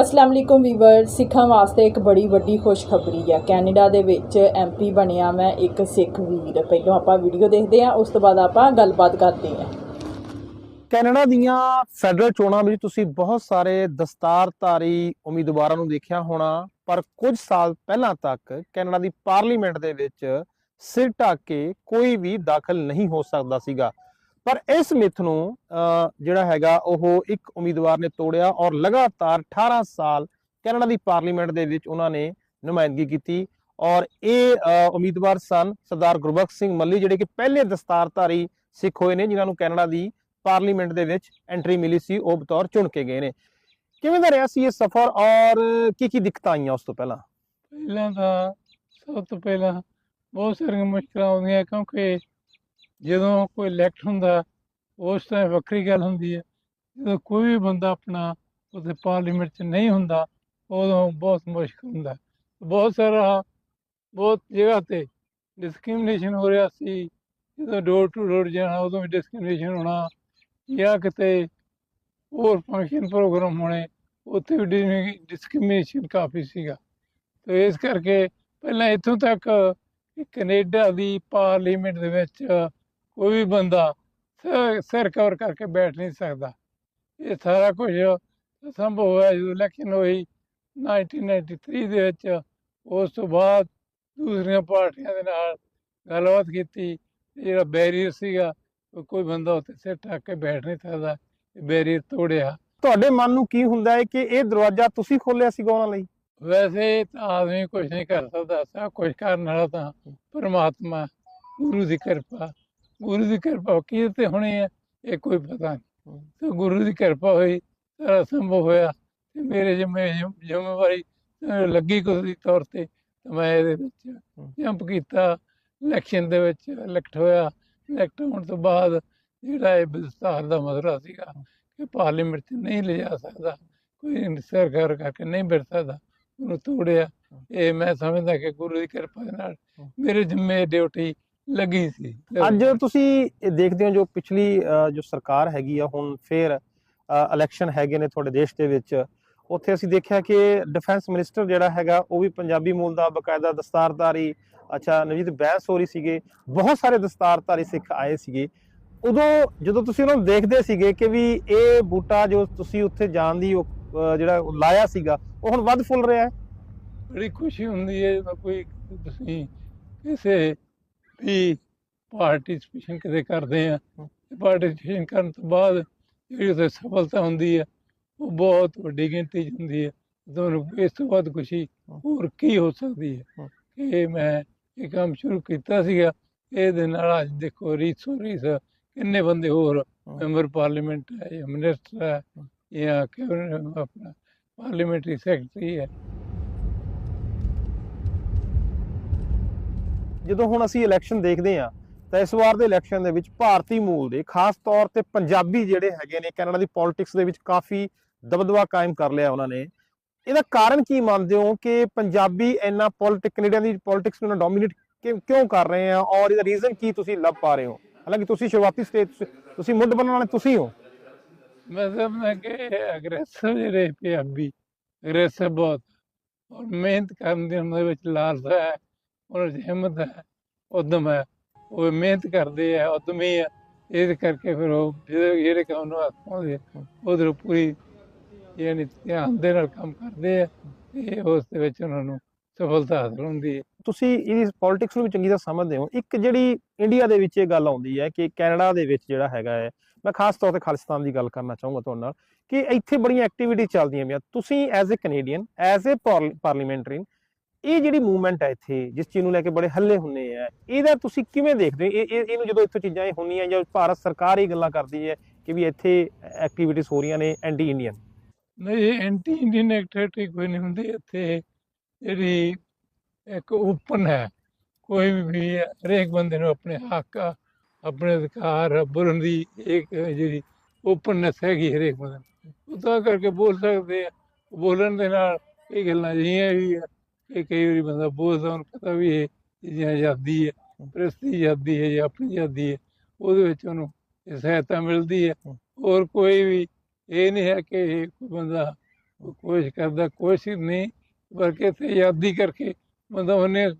ਅਸਲਾਮ ਅਲੈਕੁਮ weaver ਸਿੱਖਾਂ ਵਾਸਤੇ ਇੱਕ ਬੜੀ ਵੱਡੀ ਖੁਸ਼ਖਬਰੀ ਹੈ ਕੈਨੇਡਾ ਦੇ ਵਿੱਚ ਐਮਪੀ ਬਣਿਆ ਮੈਂ ਇੱਕ ਸਿੱਖ ਵੀਰ। ਪਹਿਲਾਂ ਆਪਾਂ ਵੀਡੀਓ ਦੇਖਦੇ ਹਾਂ, ਉਸ ਤੋਂ ਬਾਅਦ ਆਪਾਂ ਗੱਲਬਾਤ ਕਰਦੇ ਹਾਂ। ਕੈਨੇਡਾ ਦੀਆਂ ਫੈਡਰਲ ਚੋਣਾਂ ਵਿੱਚ ਤੁਸੀਂ ਬਹੁਤ ਸਾਰੇ ਦਸਤਾਰਧਾਰੀ ਉਮੀਦਵਾਰਾਂ ਨੂੰ ਦੇਖਿਆ ਹੋਣਾ, ਪਰ ਕੁਝ ਸਾਲ ਪਹਿਲਾਂ ਤੱਕ ਕੈਨੇਡਾ ਦੀ ਪਾਰਲੀਮੈਂਟ ਦੇ ਵਿੱਚ ਸਿਰ ਢੱਕ ਕੇ ਕੋਈ ਵੀ ਦਾਖਲ ਨਹੀਂ ਹੋ ਸਕਦਾ ਸੀਗਾ। ਪਰ ਇਸ ਮਿੱਥ ਨੂੰ ਜਿਹੜਾ ਹੈਗਾ, ਉਹ ਇੱਕ ਉਮੀਦਵਾਰ ਨੇ ਤੋੜਿਆ ਔਰ ਲਗਾਤਾਰ 18 ਸਾਲ ਕੈਨੇਡਾ ਦੀ ਪਾਰਲੀਮੈਂਟ ਦੇ ਵਿੱਚ ਉਹਨਾਂ ਨੇ ਨੁਮਾਇੰਦਗੀ ਕੀਤੀ ਔਰ ਇਹ ਉਮੀਦਵਾਰ ਸਨ ਸਰਦਾਰ ਗੁਰਬਖਸ਼ ਸਿੰਘ ਮੱਲੀ, ਜਿਹੜੇ ਕਿ ਪਹਿਲੇ ਦਸਤਾਰਧਾਰੀ ਸਿੱਖ ਹੋਏ ਨੇ, ਜਿਨ੍ਹਾਂ ਨੂੰ ਕੈਨੇਡਾ ਦੀ ਪਾਰਲੀਮੈਂਟ ਦੇ ਵਿੱਚ ਐਂਟਰੀ ਮਿਲੀ ਸੀ, ਉਹ ਬਤੌਰ ਚੁਣ ਕੇ ਗਏ ਨੇ। ਕਿਵੇਂ ਦਾ ਰਿਹਾ ਸੀ ਇਹ ਸਫ਼ਰ ਔਰ ਕੀ ਕੀ ਦਿੱਕਤਾਂ ਆਈਆਂ ਉਸ ਤੋਂ ਪਹਿਲਾਂ? ਪਹਿਲਾਂ ਤਾਂ ਸਭ ਤੋਂ ਪਹਿਲਾਂ ਬਹੁਤ ਸਾਰੀਆਂ ਮੁਸ਼ਕਲਾਂ ਆਉਂਦੀਆਂ ਕਿਉਂਕਿ ਜਦੋਂ ਕੋਈ ਇਲੈਕਟ ਹੁੰਦਾ, ਉਸ ਟਾਈਮ ਵੱਖਰੀ ਗੱਲ ਹੁੰਦੀ ਹੈ। ਜਦੋਂ ਕੋਈ ਵੀ ਬੰਦਾ ਆਪਣਾ ਉਹਦੇ ਪਾਰਲੀਮੈਂਟ 'ਚ ਨਹੀਂ ਹੁੰਦਾ, ਉਦੋਂ ਬਹੁਤ ਮੁਸ਼ਕਲ ਹੁੰਦਾ। ਬਹੁਤ ਸਾਰਾ, ਬਹੁਤ ਜਗ੍ਹਾ ਤੇ ਡਿਸਕ੍ਰਿਮੀਨੇਸ਼ਨ ਹੋ ਰਿਹਾ ਸੀ। ਜਦੋਂ ਡੋਰ ਟੂ ਡੋਰ ਜਾਣਾ, ਉਦੋਂ ਵੀ ਡਿਸਕ੍ਰਿਮੀਨੇਸ਼ਨ ਹੋਣਾ। ਜਾਂ ਕਿਤੇ ਹੋਰ ਫੰਕਸ਼ਨ ਪ੍ਰੋਗਰਾਮ ਹੋਣੇ, ਉੱਥੇ ਵੀ ਡਿਸਕ੍ਰਿਮੀਨੇਸ਼ਨ ਕਾਫੀ ਸੀਗਾ। ਤੇ ਇਸ ਕਰਕੇ ਪਹਿਲਾਂ ਇੱਥੋਂ ਤੱਕ ਕਿ ਕੈਨੇਡਾ ਦੀ ਪਾਰਲੀਮੈਂਟ ਦੇ ਵਿੱਚ ਕੋਈ ਵੀ ਬੰਦਾ ਸਿਰ- ਕਵਰ ਕਰਕੇ ਬੈਠ ਨਹੀਂ ਸਕਦਾ। ਇਹ ਸਾਰਾ ਕੁਝ ਸੰਭਵ ਹੋਇਆ ਜਦੋਂ ਇਲੈਕਸ਼ਨ ਹੋਈ 1993 ਦੇ ਵਿੱਚ। ਉਸ ਤੋਂ ਬਾਅਦ ਦੂਸਰੀਆਂ ਪਾਰਟੀਆਂ ਦੇ ਨਾਲ ਗੱਲਬਾਤ ਕੀਤੀ। ਜਿਹੜਾ ਬੈਰੀਅਰ ਸੀਗਾ ਕੋਈ ਬੰਦਾ ਉੱਤੇ ਸਿਰ ਟੱਕ ਕੇ ਬੈਠ ਨਹੀਂ ਸਕਦਾ। ਬੈਰੀਅਰ ਤੋੜਿਆ। ਤੁਹਾਡੇ ਮਨ ਨੂੰ ਕੀ ਹੁੰਦਾ ਹੈ ਕਿ ਇਹ ਦਰਵਾਜ਼ਾ ਤੁਸੀਂ ਖੋਲਿਆ ਸੀਗਾ ਉਹਨਾਂ ਲਈ? ਵੈਸੇ ਤਾਂ ਆਦਮੀ ਕੁਝ ਨਹੀਂ ਕਰ ਸਕਦਾ। ਸਭ ਕੁਝ ਕਰਨ ਵਾਲਾ ਤਾਂ ਪਰਮਾਤਮਾ ਗੁਰੂ ਦੀ ਕਿਰਪਾ। ਗੁਰੂ ਦੀ ਕਿਰਪਾ ਕੀ ਤੇ ਹੋਣੀ ਹੈ ਇਹ ਕੋਈ ਪਤਾ ਨਹੀਂ। ਤੇ ਗੁਰੂ ਦੀ ਕਿਰਪਾ ਹੋਈ ਸਾਰਾ ਸੰਭਵ ਹੋਇਆ ਤੇ ਮੇਰੇ ਜਿੰਮੇ ਜ਼ਿੰਮੇਵਾਰੀ ਲੱਗੀ ਕੁਦਰਤੀ ਤੌਰ ਤੇ ਤੇ ਮੈਂ ਇਹਦੇ ਵਿੱਚ ਜੰਪ ਕੀਤਾ ਇਲੈਕਸ਼ਨ ਦੇ ਵਿੱਚ ਇਲੈਕਟ ਹੋਇਆ। ਇਲੈਕਟ ਹੋਣ ਤੋਂ ਬਾਅਦ ਜਿਹੜਾ ਇਹ ਵਿਸਤਾਰ ਦਾ ਮਸਲਾ ਸੀਗਾ ਕਿ ਪਾਰਲੀਮੈਂਟ 'ਚ ਨਹੀਂ ਲਿਜਾ ਸਕਦਾ ਕੋਈ ਸਰਕਾਰ ਕਰਕੇ ਨਹੀਂ ਬਿੜ ਸਕਦਾ ਉਹਨੂੰ ਤੋੜਿਆ। ਇਹ ਮੈਂ ਸਮਝਦਾ ਕਿ ਗੁਰੂ ਦੀ ਕਿਰਪਾ ਨਾਲ ਮੇਰੇ ਜਿੰਮੇ ਡਿਊਟੀ ਲੱਗੀ ਸੀ। ਅੱਜ ਤੁਸੀਂ ਇਹ ਦੇਖਦੇ ਹੋ ਜੋ ਪਿਛਲੀ ਜੋ ਸਰਕਾਰ ਹੈਗੀ ਆ ਹੁਣ ਫੇਰ ਇਲੈਕਸ਼ਨ ਹੈਗੇ ਨੇ ਤੁਹਾਡੇ ਦੇਸ਼ ਦੇ ਵਿੱਚ। ਉੱਥੇ ਅਸੀਂ ਦੇਖਿਆ ਕਿ ਡਿਫੈਂਸ ਮਿਨਿਸਟਰ ਜਿਹੜਾ ਹੈਗਾ ਉਹ ਵੀ ਪੰਜਾਬੀ ਮੂਲ ਦਾ ਬਕਾਇਦਾ ਦਸਤਾਰਧਾਰੀ ਅੱਛਾ ਨਵਜੀਤ ਬੈਂਸ ਹੋਰੀ ਸੀਗੇ। ਬਹੁਤ ਸਾਰੇ ਦਸਤਾਰਧਾਰੀ ਸਿੱਖ ਆਏ ਸੀਗੇ। ਉਦੋਂ ਜਦੋਂ ਤੁਸੀਂ ਉਹਨਾਂ ਨੂੰ ਦੇਖਦੇ ਸੀਗੇ ਕਿ ਵੀ ਇਹ ਬੂਟਾ ਜੋ ਤੁਸੀਂ ਉੱਥੇ ਜਾਣ ਦੀ ਜਿਹੜਾ ਲਾਇਆ ਸੀਗਾ ਉਹ ਹੁਣ ਵੱਧ ਫੁੱਲ ਰਿਹਾ ਹੈ? ਬੜੀ ਖੁਸ਼ੀ ਹੁੰਦੀ ਹੈ ਜਦੋਂ ਕੋਈ ਤੁਸੀਂ ਕਿਸੇ ਵੀ ਪਾਰਟਿਸਪੇਸ਼ਨ ਕਿਤੇ ਕਰਦੇ ਆ। ਪਾਰਟਿਸਪੇਸ਼ਨ ਕਰਨ ਤੋਂ ਬਾਅਦ ਜਿਹੜੀ ਉਹਦੇ ਸਫਲਤਾ ਹੁੰਦੀ ਹੈ ਉਹ ਬਹੁਤ ਵੱਡੀ ਗਿਣਤੀ 'ਚ ਹੁੰਦੀ ਹੈ ਤੁਹਾਨੂੰ ਇਸ ਤੋਂ ਬਾਅਦ ਖੁਸ਼ੀ ਹੋਰ ਕੀ ਹੋ ਸਕਦੀ ਹੈ। ਕਿ ਮੈਂ ਇਹ ਕੰਮ ਸ਼ੁਰੂ ਕੀਤਾ ਸੀਗਾ। ਇਹਦੇ ਨਾਲ ਅੱਜ ਦੇਖੋ ਰੀਸੋ ਰੀਸ ਕਿੰਨੇ ਬੰਦੇ ਹੋਰ ਮੈਂਬਰ ਪਾਰਲੀਮੈਂਟ ਹੈ ਜਾਂ ਮਿਨਿਸਟਰ ਹੈ ਜਾਂ ਆਪਣਾ ਪਾਰਲੀਮੈਂਟਰੀ ਸੈਕਟਰੀ ਹੈ। ਜਦੋਂ ਹੁਣ ਅਸੀਂ ਇਲੈਕਸ਼ਨ ਦੇਖਦੇ ਹਾਂ, ਤਾਂ ਇਸ ਵਾਰ ਦੇ ਇਲੈਕਸ਼ਨ ਦੇ ਵਿੱਚ ਭਾਰਤੀ ਮੂਲ ਦੇ, ਖਾਸ ਤੌਰ ਤੇ ਪੰਜਾਬੀ ਜਿਹੜੇ ਹੈਗੇ ਨੇ, ਕੈਨੇਡਾ ਦੀ ਪੋਲਿਟਿਕਸ ਦੇ ਵਿੱਚ ਕਾਫੀ ਦਬਦਬਾ ਕਾਇਮ ਕਰ ਲਿਆ ਉਹਨਾਂ ਨੇ। ਇਹਦਾ ਕਾਰਨ ਕੀ ਮੰਨਦੇ ਹੋ ਕਿ ਪੰਜਾਬੀ ਇੰਨਾ ਪੋਲਿਟਿਕ ਕੈਨੇਡਾ ਦੀ ਪੋਲਿਟਿਕਸ ਨੂੰ ਡੋਮਿਨੇਟ ਕਿਉਂ ਕਰ ਰਹੇ ਆ ਔਰ ਇਹਦਾ ਰੀਜ਼ਨ ਕੀ ਤੁਸੀਂ ਲੱਭ ਪਾ ਰਹੇ ਹੋ? ਹਾਲਾਂਕਿ ਤੁਸੀਂ ਸ਼ੁਰੂਆਤੀ ਸਟੇਜ ਤੁਸੀਂ ਮੁੱਢ ਬਣਨ ਵਾਲੇ ਤੁਸੀਂ ਹੋ। ਮੈਂ ਸਮਝਦਾ ਕਿ ਅਗਰੈਸਿਵ ਜਿਹੜੇ ਪੰਜਾਬੀ ਅਗਰੈਸਿਵ ਬਹੁਤ। ਔਰ ਮਿਹਨਤ ਕਰਨ ਦੀ ਉਹਨਾਂ ਵਿੱਚ ਲਾਲਸਾ ਹੈ। ਉਹਨਾਂ 'ਚ ਹਿੰਮਤ ਹੈ, ਉਦਮ ਹੈ, ਉਹ ਮਿਹਨਤ ਕਰਦੇ ਆ, ਉਦਮੀ ਆ। ਇਹਦੇ ਕਰਕੇ ਫਿਰ ਉਹ ਜਿਹੜੇ ਜਿਹੜੇ ਕੰਮ ਨੂੰ ਹੱਥ ਪਾਉਂਦੇ ਉਧਰ ਪੂਰੀ ਯਾਨੀ ਧਿਆਨ ਦੇ ਨਾਲ ਕੰਮ ਕਰਦੇ ਆ ਤੇ ਉਸ ਦੇ ਵਿੱਚ ਉਹਨਾਂ ਨੂੰ ਸਫਲਤਾ ਹਾਸਲ ਹੁੰਦੀ ਹੈ। ਤੁਸੀਂ ਇਹਦੀ ਪੋਲਿਟਿਕਸ ਨੂੰ ਵੀ ਚੰਗੀ ਤਰ੍ਹਾਂ ਸਮਝਦੇ ਹੋ। ਇੱਕ ਜਿਹੜੀ ਇੰਡੀਆ ਦੇ ਵਿੱਚ ਇਹ ਗੱਲ ਆਉਂਦੀ ਹੈ ਕਿ ਕੈਨੇਡਾ ਦੇ ਵਿੱਚ ਜਿਹੜਾ ਹੈਗਾ ਹੈ, ਮੈਂ ਖਾਸ ਤੌਰ ਤੇ ਖਾਲਿਸਤਾਨ ਦੀ ਗੱਲ ਕਰਨਾ ਚਾਹੂੰਗਾ ਤੁਹਾਡੇ ਨਾਲ, ਕਿ ਇੱਥੇ ਬੜੀਆਂ ਐਕਟੀਵਿਟੀ ਚੱਲਦੀਆਂ ਪਈਆਂ। ਤੁਸੀਂ as a Canadian as a parliamentarian ਇਹ ਜਿਹੜੀ ਮੂਵਮੈਂਟ ਹੈ ਇੱਥੇ ਜਿਸ ਚੀਜ਼ ਨੂੰ ਲੈ ਕੇ ਬੜੇ ਹੱਲੇ ਹੁੰਨੇ ਆ ਇਹਦਾ ਤੁਸੀਂ ਕਿਵੇਂ ਦੇਖਦੇ ਹੋ? ਇਹ ਇਹਨੂੰ ਜਦੋਂ ਇੱਥੋਂ ਚੀਜ਼ਾਂ ਇਹ ਹੁੰਦੀਆਂ ਜਾਂ ਭਾਰਤ ਸਰਕਾਰ ਇਹ ਗੱਲਾਂ ਕਰਦੀ ਹੈ ਕਿ ਵੀ ਇੱਥੇ ਐਕਟੀਵਿਟੀਜ਼ ਹੋ ਰਹੀਆਂ ਨੇ ਐਂਟੀ ਇੰਡੀਅਨ ਨਹੀਂ ਐਂਟੀ ਇੰਡੀਅਨ ਐਕਟੀਵਿਟੀ ਕੋਈ ਨਹੀਂ ਹੁੰਦੀ। ਇੱਥੇ ਜਿਹੜੀ ਇੱਕ ਓਪਨ ਹੈ ਕੋਈ ਵੀ ਹੈ, ਹਰੇਕ ਬੰਦੇ ਨੂੰ ਆਪਣੇ ਹੱਕ ਆਪਣੇ ਅਧਿਕਾਰ ਬੋਲਣ ਦੀ ਇੱਕ ਜਿਹੜੀ ਓਪਨਨੈਸ ਹੈਗੀ ਹਰੇਕ ਬੰਦੇ ਨੂੰ। ਉਦਾਂ ਕਰਕੇ ਬੋਲ ਸਕਦੇ ਆ। ਬੋਲਣ ਦੇ ਨਾਲ ਇਹ ਗੱਲਾਂ ਜਿਹੀਆਂ ਵੀ ਕਿ ਕਈ ਵਾਰੀ ਬੰਦਾ ਬੋਲਦਾ ਉਹਨੂੰ ਪਤਾ ਵੀ ਇਹ ਚੀਜ਼ਾਂ ਆਜ਼ਾਦੀ ਹੈ ਪ੍ਰੈਸ ਦੀ ਆਜ਼ਾਦੀ ਹੈ ਜਾਂ ਆਪਣੀ ਆਜ਼ਾਦੀ ਹੈ ਉਹਦੇ ਵਿੱਚ ਉਹਨੂੰ ਇਹ ਸਹਾਇਤਾ ਮਿਲਦੀ ਹੈ। ਹੋਰ ਕੋਈ ਵੀ ਇਹ ਨਹੀਂ ਹੈ ਕਿ ਕੋਈ ਬੰਦਾ ਕੋਸ਼ਿਸ਼ ਕਰਦਾ ਕੋਸ਼ਿਸ਼ ਨਹੀਂ ਬਲਕਿ ਇੱਥੇ ਯਾਦੀ ਕਰਕੇ ਬੰਦਾ ਉਹਨੇ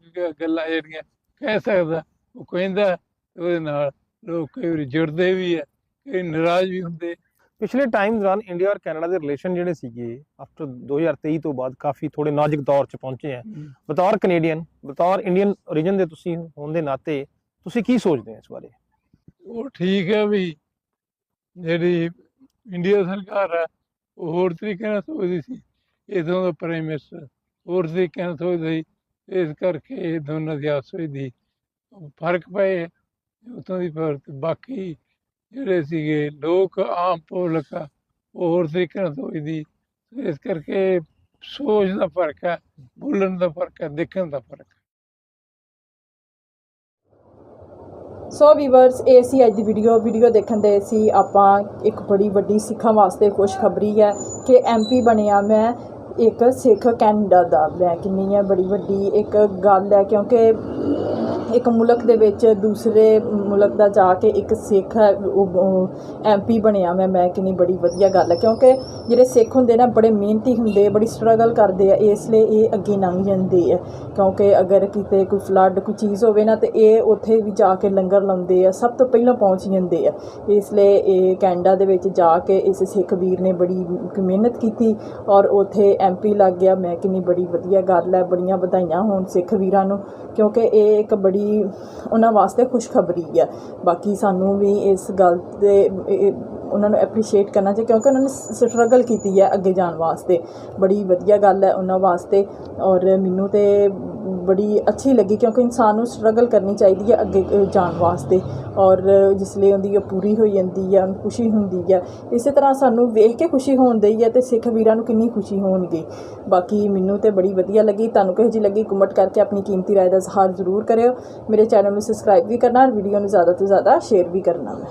ਗੱਲਾਂ ਜਿਹੜੀਆਂ ਕਹਿ ਸਕਦਾ ਉਹ ਕਹਿੰਦਾ ਤੇ ਉਹਦੇ ਨਾਲ ਲੋਕ ਕਈ ਵਾਰੀ ਜੁੜਦੇ ਵੀ ਆ ਕਈ ਨਾਰਾਜ਼ ਵੀ ਹੁੰਦੇ। ਪਿਛਲੇ ਟਾਈਮ ਦੌਰਾਨ ਇੰਡੀਆ ਔਰ ਕੈਨੇਡਾ ਦੇ ਰਿਲੇਸ਼ਨ ਜਿਹੜੇ ਸੀਗੇ ਆਫਟਰ 2023 ਤੋਂ ਬਾਅਦ ਕਾਫੀ ਥੋੜੇ ਨਾਜ਼ੁਕ ਦੌਰ 'ਚ ਪਹੁੰਚੇ ਆ। ਬਤੌਰ ਕੈਨੇਡੀਅਨ ਬਤੌਰ ਇੰਡੀਅਨ origin ਦੇ ਤੁਸੀਂ ਹੋਣ ਦੇ ਨਾਤੇ ਤੁਸੀਂ ਕੀ ਸੋਚਦੇ ਹੋ ਇਸ ਬਾਰੇ? ਉਹ ਠੀਕ ਹੈ ਵੀ ਜਿਹੜੀ ਇੰਡੀਆ ਸਰਕਾਰ ਹੈ ਉਹ ਹੋਰ ਤਰੀਕੇ ਨਾਲ ਸੋਚਦੀ ਸੀ। ਇਦੋਂ ਦਾ ਪ੍ਰਾਈਮ ਮਿਨਿਸਟਰ ਹੋਰ ਤਰੀਕੇ ਨਾਲ ਸੋਚਦਾ ਸੀ। ਇਸ ਕਰਕੇ ਇਹ ਦੋਨਾਂ ਦੀ ਆਪਸ ਵਿੱਚ ਦੀ ਫ਼ਰਕ ਪਏ ਉਤੋਂ ਦੀ ਪਰ ਬਾਕੀ ਜਿਹੜੇ ਸੀਗੇ, ਲੋਕ ਆਮ ਪਬਲਿਕ ਉਹ ਹੋਰ ਤਰੀਕੇ ਨਾਲ ਸੋਚਦੀ। ਇਸ ਕਰਕੇ ਸੋਚ ਦਾ ਫ਼ਰਕ ਹੈ ਬੋਲਣ ਦਾ ਫ਼ਰਕ ਹੈ ਦੇਖਣ ਦਾ ਫ਼ਰਕ ਹੈ ਸੋ ਵੀਵਰਸ ਇਹ ਸੀ ਅੱਜ ਦੀ ਵੀਡੀਓ ਵੀਡੀਓ ਦੇਖਣ ਦੇ ਸੀ ਆਪਾਂ ਇੱਕ ਬੜੀ ਵੱਡੀ ਸਿੱਖਾਂ ਵਾਸਤੇ ਖੁਸ਼ਖਬਰੀ ਹੈ ਕਿ ਐਮਪੀ ਬਣਿਆ ਮੈਂ ਇੱਕ ਸਿੱਖ ਕੈਨੇਡਾ ਦਾ। ਮੈਂ ਕਿੰਨੀ ਹੈ ਬੜੀ ਵੱਡੀ ਇੱਕ ਗੱਲ ਹੈ ਕਿਉਂਕਿ ਇੱਕ ਮੁਲਕ ਦੇ ਵਿੱਚ ਦੂਸਰੇ ਮੁਲਕ ਦਾ ਜਾ ਕੇ ਇੱਕ ਸਿੱਖ ਹੈ, ਉਹ ਐਮਪੀ ਬਣਿਆ ਮੈਂ ਮੈਂ ਕਿੰਨੀ ਬੜੀ ਵਧੀਆ ਗੱਲ ਹੈ, ਕਿਉਂਕਿ ਜਿਹੜੇ ਸਿੱਖ ਹੁੰਦੇ ਨਾ ਬੜੇ ਮਿਹਨਤੀ ਹੁੰਦੇ, ਬੜੀ ਸਟਰਗਲ ਕਰਦੇ ਆ, ਇਸ ਲਈ ਇਹ ਅੱਗੇ ਲੰਘ ਜਾਂਦੇ ਆ। ਕਿਉਂਕਿ ਅਗਰ ਕਿਤੇ ਕੋਈ ਫਲੱਡ ਕੋਈ ਚੀਜ਼ ਹੋਵੇ ਨਾ, ਤੇ ਇਹ ਉੱਥੇ ਵੀ ਜਾ ਕੇ ਲੰਗਰ ਲਾਉਂਦੇ ਆ, ਸਭ ਤੋਂ ਪਹਿਲਾਂ ਪਹੁੰਚ ਜਾਂਦੇ ਆ। ਇਸ ਲਈ ਇਹ ਕੈਨੇਡਾ ਦੇ ਵਿੱਚ ਜਾ ਕੇ ਇਸ ਸਿੱਖ ਵੀਰ ਨੇ ਬੜੀ ਮਿਹਨਤ ਕੀਤੀ ਔਰ ਉੱਥੇ ਐਮਪੀ ਲੱਗ ਗਿਆ। ਮੈਂ ਕਿੰਨੀ ਬੜੀ ਵਧੀਆ ਗੱਲ ਹੈ, ਬੜੀਆਂ ਵਧਾਈਆਂ ਹੋਣ ਸਿੱਖ ਵੀਰਾਂ ਨੂੰ, ਕਿਉਂਕਿ ਇਹ ਇੱਕ ਬੜੀ ਉਹਨਾਂ ਵਾਸਤੇ ਖੁਸ਼ਖਬਰੀ ਹੈ ਬਾਕੀ ਸਾਨੂੰ ਵੀ ਇਸ ਗੱਲ ਤੇ ਉਹਨਾਂ ਨੂੰ ਐਪਰੀਸ਼ੀਏਟ ਕਰਨਾ ਚਾਹੀਦਾ, ਕਿਉਂਕਿ ਉਹਨਾਂ ਨੇ ਸਟਰਗਲ ਕੀਤੀ ਹੈ ਅੱਗੇ ਜਾਣ ਵਾਸਤੇ। ਬੜੀ ਵਧੀਆ ਗੱਲ ਹੈ ਉਹਨਾਂ ਵਾਸਤੇ ਔਰ ਮੈਨੂੰ ਤੇ ਬੜੀ ਅੱਛੀ ਲੱਗੀ, ਕਿਉਂਕਿ ਇਨਸਾਨ ਨੂੰ ਸਟਰਗਲ ਕਰਨੀ ਚਾਹੀਦੀ ਹੈ ਅੱਗੇ ਜਾਣ ਵਾਸਤੇ। ਔਰ ਜਿਸ ਲਈ ਉਹਦੀ ਉਹ ਪੂਰੀ ਹੋ ਜਾਂਦੀ ਹੈ, ਉਹਨੂੰ ਖੁਸ਼ੀ ਹੁੰਦੀ ਹੈ। ਇਸੇ ਤਰ੍ਹਾਂ ਸਾਨੂੰ ਵੇਖ ਕੇ ਖੁਸ਼ੀ ਹੁੰਦੀ ਹੈ ਤੇ ਸਿੱਖ ਵੀਰਾਂ ਨੂੰ ਕਿੰਨੀ ਖੁਸ਼ੀ ਹੋਣਗੀ। ਬਾਕੀ ਮੈਨੂੰ ਤੇ ਬੜੀ ਵਧੀਆ ਲੱਗੀ, ਤੁਹਾਨੂੰ ਕਿਹੋ ਜਿਹੀ ਲੱਗੀ ਕਮੈਂਟ ਕਰਕੇ ਆਪਣੀ ਕੀਮਤੀ ਰਾਏ ਦਾ ਇਜ਼ਹਾਰ ਜ਼ਰੂਰ ਕਰਿਓ। ਮੇਰੇ ਚੈਨਲ ਨੂੰ ਸਬਸਕ੍ਰਾਈਬ ਵੀ ਕਰਨਾ ਔਰ ਵੀਡੀਓ ਨੂੰ ਜ਼ਿਆਦਾ ਤੋਂ ਜ਼ਿਆਦਾ ਸ਼ੇਅਰ ਵੀ ਕਰਨਾ। ਹੈ